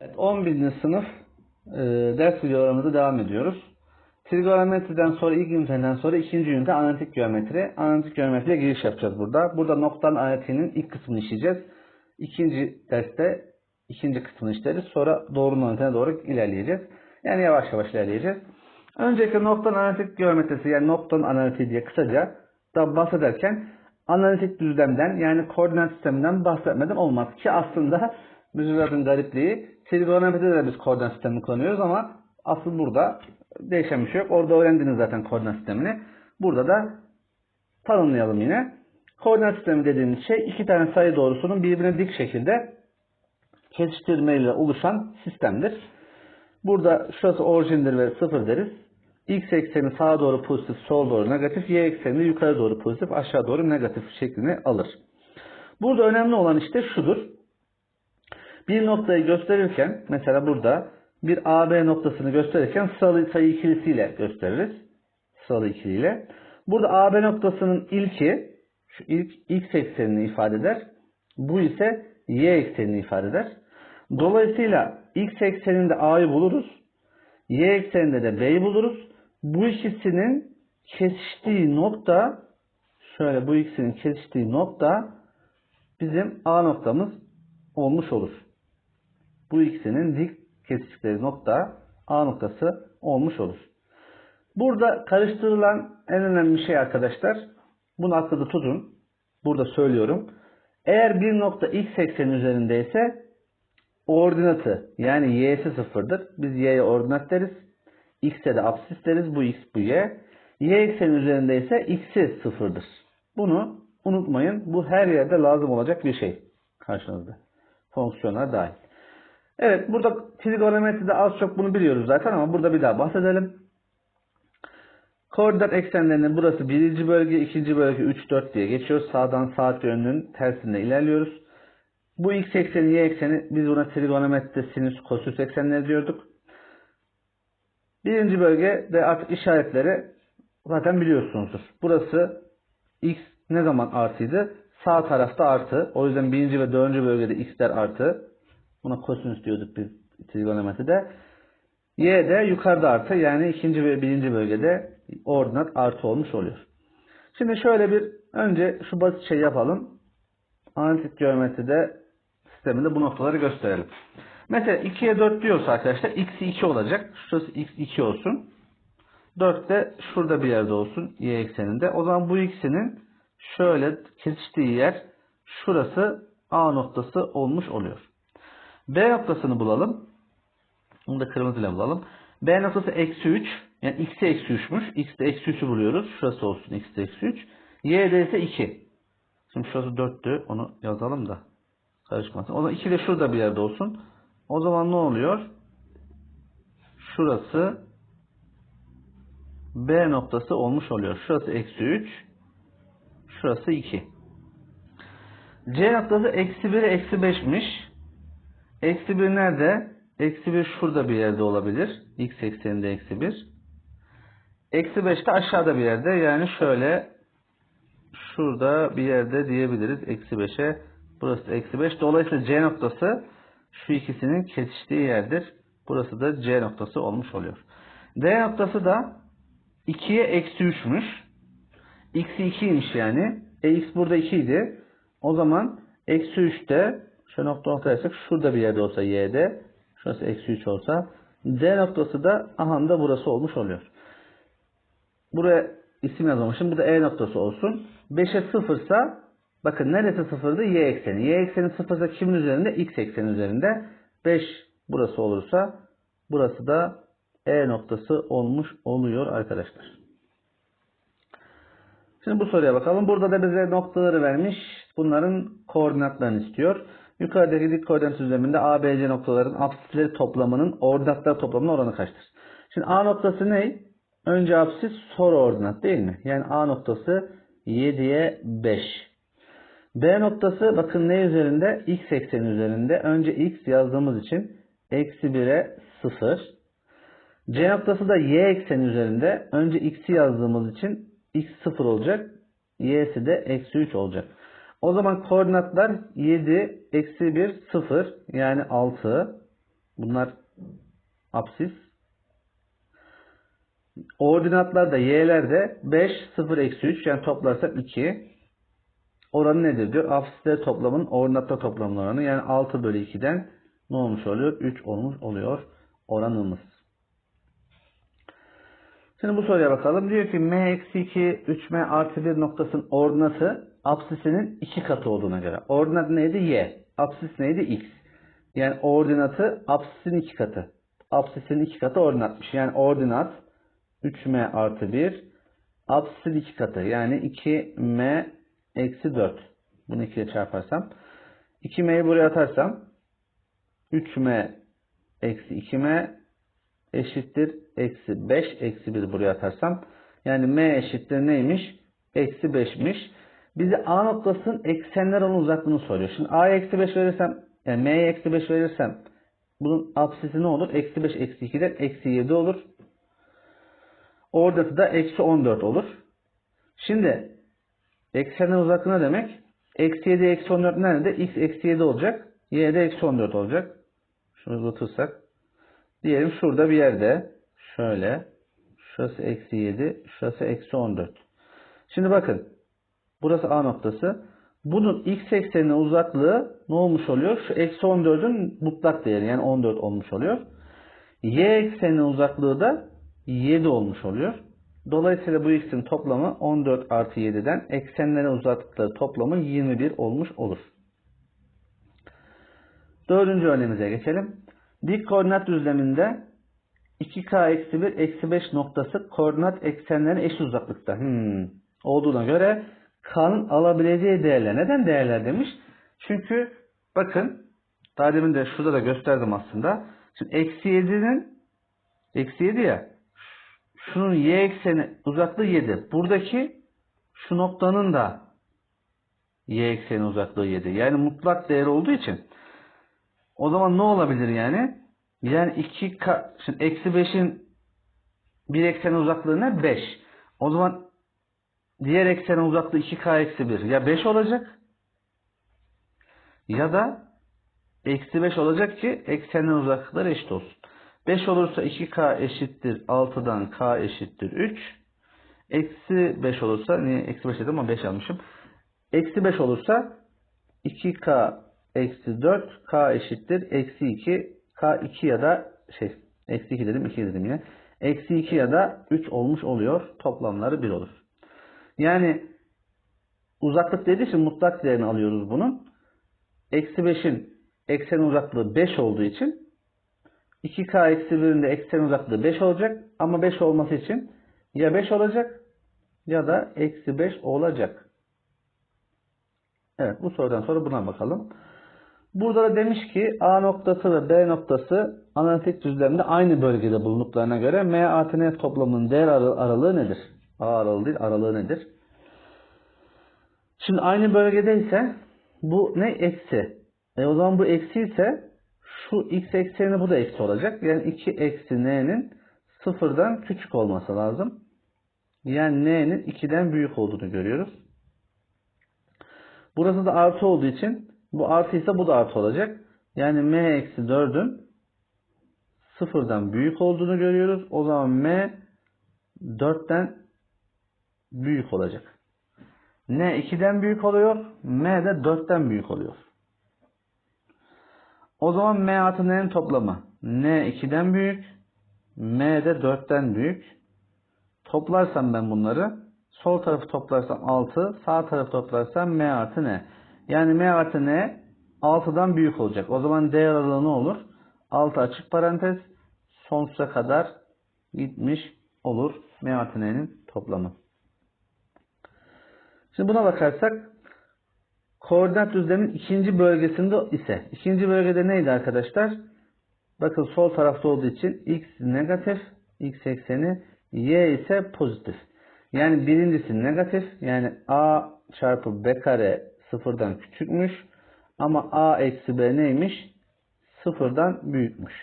Evet, 11. sınıf e, ders videolarımıza devam ediyoruz. Trigonometriden sonra ilk üniteden sonra ikinci ünite analitik geometri. Analitik geometriye giriş yapacağız burada. Burada noktadan analitiğinin ilk kısmını işleyeceğiz. İkinci derste ikinci kısmını işleriz. Sonra doğru analitiğine doğru ilerleyeceğiz. Yani yavaş yavaş ilerleyeceğiz. Öncelikle noktadan analitik geometrisi yani noktadan analitiği diye kısaca da bahsederken analitik düzlemden yani koordinat sisteminden bahsetmeden olmaz ki aslında müzülatın garipliği trigonometride de biz koordinat sistemini kullanıyoruz ama asıl burada değişen bir şey yok. Orada öğrendiniz zaten koordinat sistemini. Burada da tanımlayalım yine. Koordinat sistemi dediğimiz şey iki tane sayı doğrusunun birbirine dik şekilde kesiştirmeyle oluşan sistemdir. Burada şurası orijindir ve sıfır deriz. X ekseni sağa doğru pozitif, sol doğru negatif, Y ekseni yukarı doğru pozitif, aşağı doğru negatif şeklini alır. Burada önemli olan işte şudur. Bir noktayı gösterirken mesela burada bir AB noktasını gösterirken sıralı sayı ikilisiyle gösteririz. Sıralı ikiliyle. Burada AB noktasının ilki şu ilk X eksenini ifade eder. Bu ise Y eksenini ifade eder. Dolayısıyla X ekseninde A'yı buluruz. Y ekseninde de B'yi buluruz. Bu ikisinin kesiştiği nokta şöyle bu ikisinin kesiştiği nokta bizim A noktamız olmuş olur. Bu ikisinin dik kesiştikleri nokta A noktası olmuş olur. Burada karıştırılan en önemli şey arkadaşlar bunu aklında tutun. Burada söylüyorum. Eğer bir nokta x ekseni üzerindeyse ordinatı yani y'si sıfırdır. Biz y'ye ordinat deriz. x'e de absis deriz. Bu x bu y. y ekseni üzerindeyse x'i sıfırdır. Bunu unutmayın. Bu her yerde lazım olacak bir şey karşınızda. Fonksiyonlar dahil. Evet burada trigonometride az çok bunu biliyoruz zaten ama burada bir daha bahsedelim. Koordinat eksenlerinin burası birinci bölge, ikinci bölge 3, 4 diye geçiyor. Sağdan saat yönünün tersinde ilerliyoruz. Bu x ekseni, y ekseni biz buna trigonometride sinüs, kosinüs eksenleri diyorduk. Birinci bölgede artık işaretleri zaten biliyorsunuzdur. Burası x ne zaman artıydı? Sağ tarafta artı. O yüzden birinci ve dördüncü bölgede x'ler artı. Buna kosinüs diyorduk biz trigonometride. Y de yukarıda artı yani ikinci ve birinci bölgede ordinat artı olmuş oluyor. Şimdi şöyle bir önce şu basit şey yapalım. Analitik geometride sisteminde bu noktaları gösterelim. Mesela 2'ye 4 diyorsa arkadaşlar x'i 2 olacak. Şurası x 2 olsun. 4 de şurada bir yerde olsun y ekseninde. O zaman bu x'inin şöyle kesiştiği yer şurası A noktası olmuş oluyor. B noktasını bulalım. Bunu da kırmızıyla bulalım. B noktası eksi 3. Yani x'e eksi 3'müş. X'de eksi 3'ü buluyoruz. Şurası olsun x'de eksi 3. Y'de ise 2. Şimdi şurası 4'tü. Onu yazalım da karışmasın. O zaman 2 de şurada bir yerde olsun. O zaman ne oluyor? Şurası B noktası olmuş oluyor. Şurası eksi 3. Şurası 2. C noktası eksi 1 eksi 5'miş. Eksi 1 nerede? Eksi 1 şurada bir yerde olabilir. X ekseninde eksi 1. Eksi 5 de aşağıda bir yerde. Yani şöyle şurada bir yerde diyebiliriz. Eksi 5'e. Burası eksi 5. Dolayısıyla C noktası şu ikisinin kesiştiği yerdir. Burası da C noktası olmuş oluyor. D noktası da 2'ye eksi 3'müş. X'i 2'ymiş yani. E X burada 2 idi. O zaman eksi 3'te şu nokta yapsak şurada bir yerde olsa Y'de. Şurası eksi 3 olsa. D noktası da aha da burası olmuş oluyor. Buraya isim yazmamışım. Bu da E noktası olsun. 5'e 0 ise bakın neresi sıfırdı? Y ekseni. Y ekseni 0 ise kimin üzerinde? X ekseni üzerinde. 5 burası olursa burası da E noktası olmuş oluyor arkadaşlar. Şimdi bu soruya bakalım. Burada da bize noktaları vermiş. Bunların koordinatlarını istiyor. Yukarıdaki dik koordinat düzleminde A, B, C noktaların apsisleri toplamının ordinatlar toplamının oranı kaçtır? Şimdi A noktası ne? Önce apsis sonra ordinat değil mi? Yani A noktası 7'ye 5. B noktası bakın ne üzerinde? X ekseni üzerinde. Önce X yazdığımız için eksi 1'e 0. C noktası da Y ekseni üzerinde. Önce X'i yazdığımız için X 0 olacak. Y'si de eksi 3 olacak. O zaman koordinatlar 7, eksi 1, 0 yani 6. Bunlar apsis. Ordinatlar da y'ler de 5, 0, eksi 3 yani toplarsak 2. Oranı nedir diyor. Apsisler toplamın ordinatlar toplamının oranı yani 6 bölü 2'den ne olmuş oluyor? 3 olmuş oluyor oranımız. Şimdi bu soruya bakalım. Diyor ki m eksi 2 3m artı 1 noktasının ordinatı apsisinin 2 katı olduğuna göre. Ordinat neydi? y. Apsis neydi? x. Yani ordinatı apsisin 2 katı. Apsisin 2 katı ordinatmış. Yani ordinat 3m artı 1 apsisin 2 katı. Yani 2m eksi 4. Bunu 2 ile çarparsam. 2m'yi buraya atarsam 3m eksi 2m eşittir eksi 5 eksi 1 buraya atarsam yani m eşittir neymiş? Eksi 5'miş. Bize a noktasının eksenler olan uzaklığını soruyor. Şimdi a'ya eksi 5 verirsem yani m'ye eksi 5 verirsem bunun apsisi ne olur? Eksi 5 eksi 2'den eksi 7 olur. Ordinatı da eksi 14 olur. Şimdi eksenler uzaklığı ne demek? Eksi 7 eksi 14 nerede? x eksi 7 olacak. y'de eksi 14 olacak. Şunu uzatırsak. Diyelim şurada bir yerde. Şöyle. Şurası eksi 7. Şurası eksi 14. Şimdi bakın. Burası A noktası. Bunun x eksenine uzaklığı ne olmuş oluyor? Şu eksi 14'ün mutlak değeri. Yani 14 olmuş oluyor. Y eksenine uzaklığı da 7 olmuş oluyor. Dolayısıyla bu x'in toplamı 14 artı 7'den eksenlere uzattıkları toplamı 21 olmuş olur. Dördüncü örneğimize geçelim. Dik koordinat düzleminde 2k eksi 1 eksi 5 noktası koordinat eksenlerine eşit uzaklıkta. Hmm. Olduğuna göre k'nın alabileceği değerler. Neden değerler demiş? Çünkü bakın daha demin de şurada da gösterdim aslında. Şimdi eksi 7'nin eksi 7 ya şunun y ekseni uzaklığı 7. Buradaki şu noktanın da y ekseni uzaklığı 7. Yani mutlak değer olduğu için o zaman ne olabilir yani? Yani 2 k şimdi eksi 5'in bir eksen uzaklığı ne? 5. O zaman diğer eksenin uzaklığı 2k eksi 1. Ya 5 olacak ya da eksi 5 olacak ki eksenin uzaklıkları eşit olsun. 5 olursa 2k eşittir 6'dan k eşittir 3. Eksi 5 olursa niye eksi 5 dedim ama 5 almışım. Eksi 5 olursa 2k eksi 4 k eşittir eksi 2 k 2 ya da şey eksi 2 dedim 2 dedim yine. Eksi 2 ya da 3 olmuş oluyor. Toplamları 1 olur. Yani uzaklık dediği için mutlak değerini alıyoruz bunun. Eksi 5'in eksen uzaklığı 5 olduğu için 2k eksi 1'in de eksen uzaklığı 5 olacak. Ama 5 olması için ya 5 olacak ya da eksi 5 olacak. Evet bu sorudan sonra buna bakalım. Burada da demiş ki A noktası ve B noktası analitik düzlemde aynı bölgede bulunduklarına göre M artı N toplamının değer aralığı nedir? A aralığı değil aralığı nedir? Şimdi aynı bölgedeyse bu ne? Eksi. E o zaman bu eksi ise şu x ekseni bu da eksi olacak. Yani 2 eksi n'nin sıfırdan küçük olması lazım. Yani n'nin 2'den büyük olduğunu görüyoruz. Burası da artı olduğu için bu artı ise bu da artı olacak. Yani m eksi 4'ün sıfırdan büyük olduğunu görüyoruz. O zaman m 4'ten büyük olacak. n 2'den büyük oluyor. m de 4'ten büyük oluyor. O zaman m artı n'nin toplamı n 2'den büyük, m de 4'ten büyük. Toplarsam ben bunları sol tarafı toplarsam 6, sağ tarafı toplarsam m artı n. Yani m artı n 6'dan büyük olacak. O zaman değer aralığı ne olur? 6 açık parantez sonsuza kadar gitmiş olur m artı n'nin toplamı. Şimdi buna bakarsak koordinat düzlemin ikinci bölgesinde ise ikinci bölgede neydi arkadaşlar? Bakın sol tarafta olduğu için x negatif, x ekseni, y ise pozitif. Yani birincisi negatif yani a çarpı b kare sıfırdan küçükmüş ama a eksi b neymiş? Sıfırdan büyükmüş.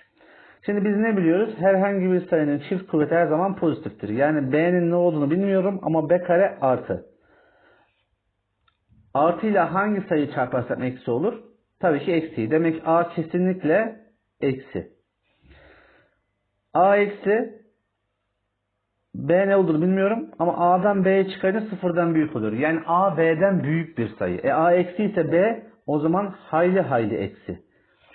Şimdi biz ne biliyoruz? Herhangi bir sayının çift kuvveti her zaman pozitiftir. Yani b'nin ne olduğunu bilmiyorum ama b kare artı. Artı ile hangi sayı çarparsam eksi olur? Tabii ki eksi. Demek a kesinlikle eksi. A eksi B ne olur bilmiyorum ama A'dan B'ye çıkarınca sıfırdan büyük oluyor. Yani A B'den büyük bir sayı. E A eksi ise B o zaman hayli hayli eksi.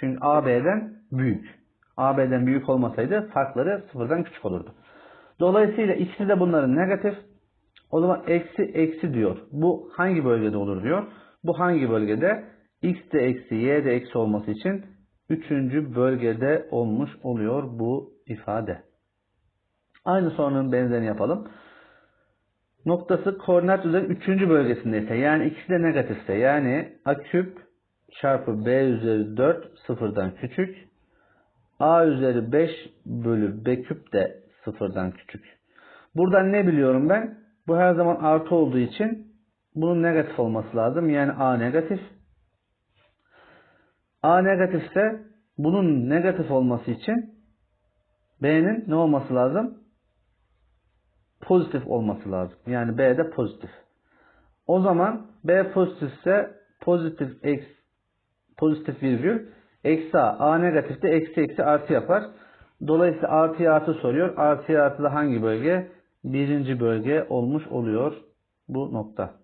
Çünkü A B'den büyük. A B'den büyük olmasaydı farkları sıfırdan küçük olurdu. Dolayısıyla ikisi de bunların negatif. O zaman eksi eksi diyor. Bu hangi bölgede olur diyor. Bu hangi bölgede? X de eksi Y de eksi olması için üçüncü bölgede olmuş oluyor bu ifade. Aynı sorunun benzerini yapalım. Noktası koordinat düzenin üçüncü bölgesindeyse yani ikisi de negatifse yani a küp çarpı b üzeri 4 sıfırdan küçük a üzeri 5 bölü b küp de sıfırdan küçük. Buradan ne biliyorum ben? Bu her zaman artı olduğu için bunun negatif olması lazım. Yani a negatif. a negatifse bunun negatif olması için b'nin ne olması lazım? pozitif olması lazım. Yani B de pozitif. O zaman B pozitifse pozitif x pozitif virgül eksi A. A negatifte eksi eksi artı yapar. Dolayısıyla artı artı soruyor. Artı artı da hangi bölge? Birinci bölge olmuş oluyor bu nokta.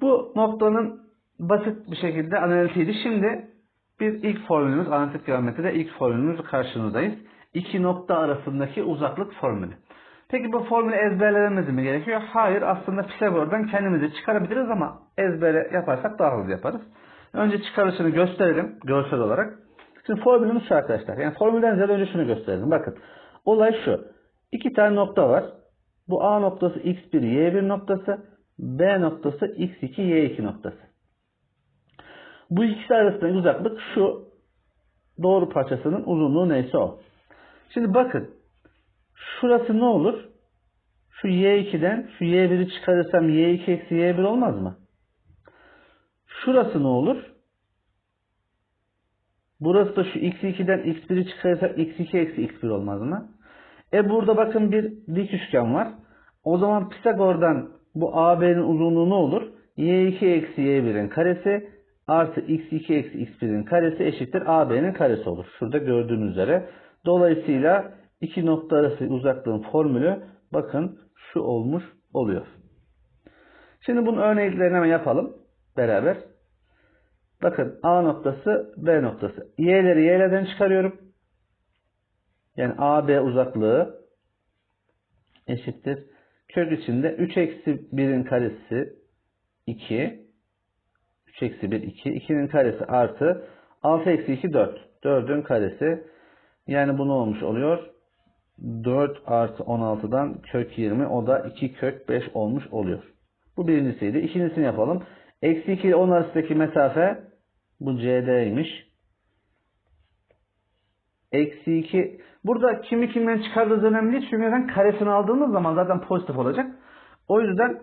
Bu noktanın basit bir şekilde analitiydi. Şimdi bir ilk formülümüz analitik geometride ilk formülümüz karşınızdayız iki nokta arasındaki uzaklık formülü. Peki bu formülü ezberlememiz mi gerekiyor? Hayır aslında Pisagor'dan kendimizi çıkarabiliriz ama ezbere yaparsak daha hızlı yaparız. Önce çıkarışını gösterelim görsel olarak. Şimdi formülümüz şu arkadaşlar. Yani formülden önce şunu gösterelim. Bakın olay şu. İki tane nokta var. Bu A noktası x1 y1 noktası. B noktası x2 y2 noktası. Bu ikisi arasındaki uzaklık şu doğru parçasının uzunluğu neyse o. Şimdi bakın. Şurası ne olur? Şu y2'den şu y1'i çıkarırsam y2 eksi y1 olmaz mı? Şurası ne olur? Burası da şu x2'den x1'i çıkarırsam x2 eksi x1 olmaz mı? E burada bakın bir dik üçgen var. O zaman Pisagor'dan bu AB'nin uzunluğu ne olur? y2 eksi y1'in karesi artı x2 eksi x1'in karesi eşittir AB'nin karesi olur. Şurada gördüğünüz üzere. Dolayısıyla iki nokta arası uzaklığın formülü bakın şu olmuş oluyor. Şimdi bunun örneklerini hemen yapalım beraber. Bakın A noktası B noktası. Y'leri Y'lerden çıkarıyorum. Yani AB uzaklığı eşittir. Kök içinde 3 eksi 1'in karesi 2. 3 eksi 1 2. 2'nin karesi artı 6 eksi 2 4. 4'ün karesi yani bu ne olmuş oluyor? 4 artı 16'dan kök 20 o da 2 kök 5 olmuş oluyor. Bu birincisiydi. İkincisini yapalım. Eksi 2 ile 10 arasındaki mesafe bu CD'ymiş. Eksi 2 burada kimi kimden çıkardığınız önemli değil. Çünkü zaten karesini aldığınız zaman zaten pozitif olacak. O yüzden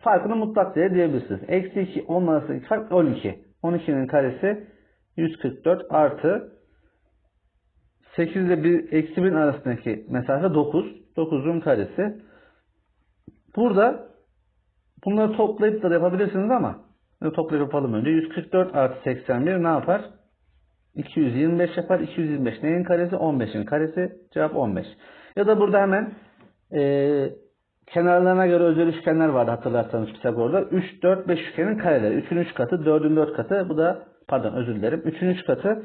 farkını mutlak değer diyebilirsiniz. Eksi 2 10 arasındaki fark 12. 12'nin karesi 144 artı 8 ile 1, eksi 1 arasındaki mesafe 9. 9'un karesi. Burada bunları toplayıp da yapabilirsiniz ama toplayıp yapalım önce. 144 artı 81 ne yapar? 225 yapar. 225 neyin karesi? 15'in karesi. Cevap 15. Ya da burada hemen e, kenarlarına göre özel üçgenler vardı hatırlarsanız Pisagor'da. 3, 4, 5 üçgenin kareleri. 3'ün 3 katı, 4'ün 4 katı. Bu da pardon özür dilerim. 3'ün 3 katı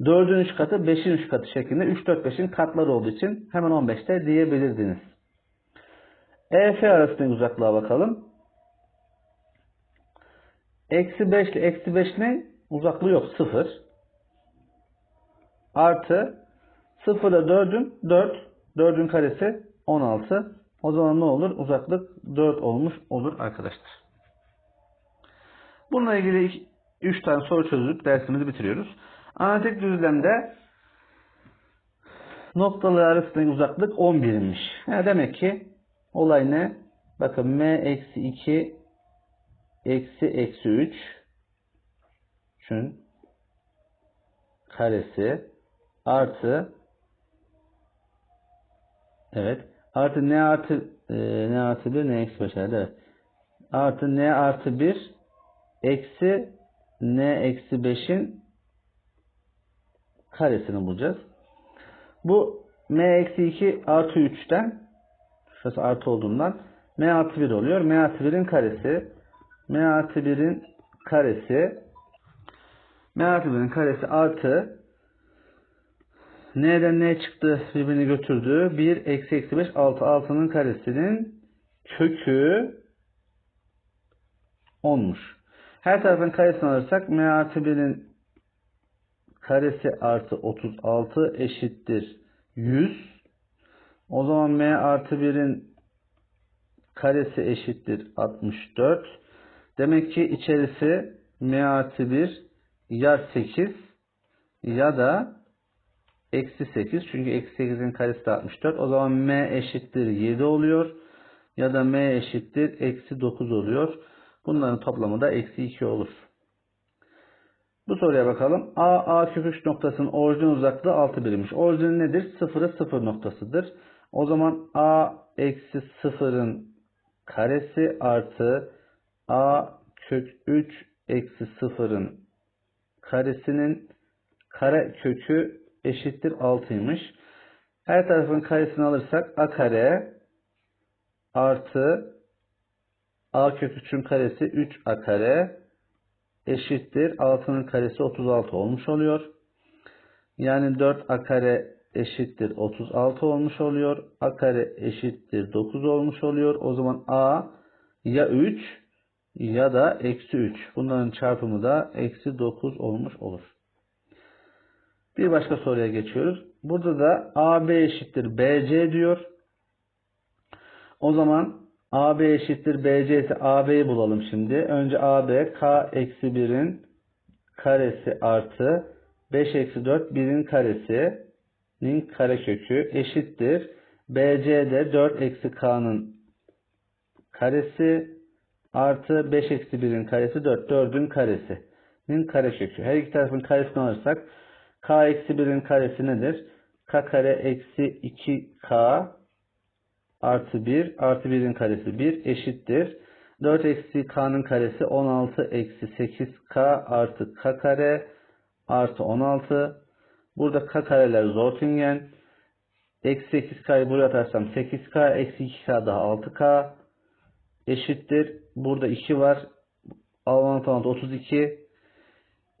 4'ün 3 katı 5'in 3 katı şeklinde 3, 4, 5'in katları olduğu için hemen 15'te diyebilirdiniz. EF arasındaki uzaklığa bakalım. Eksi 5 ile eksi 5 ne? Uzaklığı yok. 0. Artı 0 ile 4'ün 4. 4'ün karesi 16. O zaman ne olur? Uzaklık 4 olmuş olur arkadaşlar. Bununla ilgili 3 tane soru çözüp dersimizi bitiriyoruz. Analitik düzlemde noktalar arasındaki uzaklık 11'miş. Yani demek ki olay ne? Bakın m eksi 2 eksi eksi 3 üçün karesi artı evet artı n artı e, n artı 1 n eksi 5 evet. Artı n artı 1 eksi n eksi 5'in karesini bulacağız. Bu m eksi 2 artı 3'ten şurası artı olduğundan m artı 1 oluyor. m artı 1'in karesi m artı 1'in karesi m artı 1'in karesi artı n'den ne çıktı birbirini götürdü. 1 eksi eksi 5 6 6'nın karesinin kökü 10'muş. Her tarafın karesini alırsak m artı 1'in karesi artı 36 eşittir 100. O zaman m artı 1'in karesi eşittir 64. Demek ki içerisi m artı 1 ya 8 ya da eksi 8. Çünkü eksi 8'in karesi de 64. O zaman m eşittir 7 oluyor. Ya da m eşittir eksi 9 oluyor. Bunların toplamı da eksi 2 olur. Bu soruya bakalım. A, A kök 3 noktasının orijin uzaklığı 6 birimmiş. Orijin nedir? 0'ı 0 noktasıdır. O zaman A eksi 0'ın karesi artı A kök 3 eksi 0'ın karesinin kare kökü eşittir 6'ymış. Her tarafın karesini alırsak A kare artı A kök 3'ün karesi 3A kare eşittir 6'nın karesi 36 olmuş oluyor. Yani 4A kare eşittir 36 olmuş oluyor. A kare eşittir 9 olmuş oluyor. O zaman A ya 3 ya da eksi 3. Bunların çarpımı da eksi 9 olmuş olur. Bir başka soruya geçiyoruz. Burada da AB eşittir BC diyor. O zaman AB eşittir BC ise AB'yi bulalım şimdi. Önce AB K eksi 1'in karesi artı 5 eksi 4 1'in karesinin karekökü eşittir. BC de 4 eksi K'nın karesi artı 5 eksi 1'in karesi 4 4'ün karesinin karekökü. Her iki tarafın karesini alırsak K eksi 1'in karesi nedir? K kare eksi 2K artı 1 artı 1'in karesi 1 eşittir. 4 eksi k'nın karesi 16 eksi 8k artı k kare artı 16. Burada k kareler Zortingen. Eksi 8k'yı buraya atarsam 8k eksi 2k daha 6k eşittir. Burada 2 var. 16 16 32.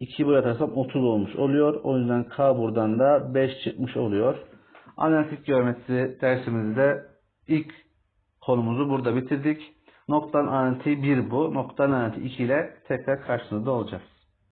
2 buraya atarsam 30 olmuş oluyor. O yüzden k buradan da 5 çıkmış oluyor. Analitik geometri dersimizde İlk konumuzu burada bitirdik. Noktan analitik 1 bu. Noktan analitik 2 ile tekrar karşınızda olacağız.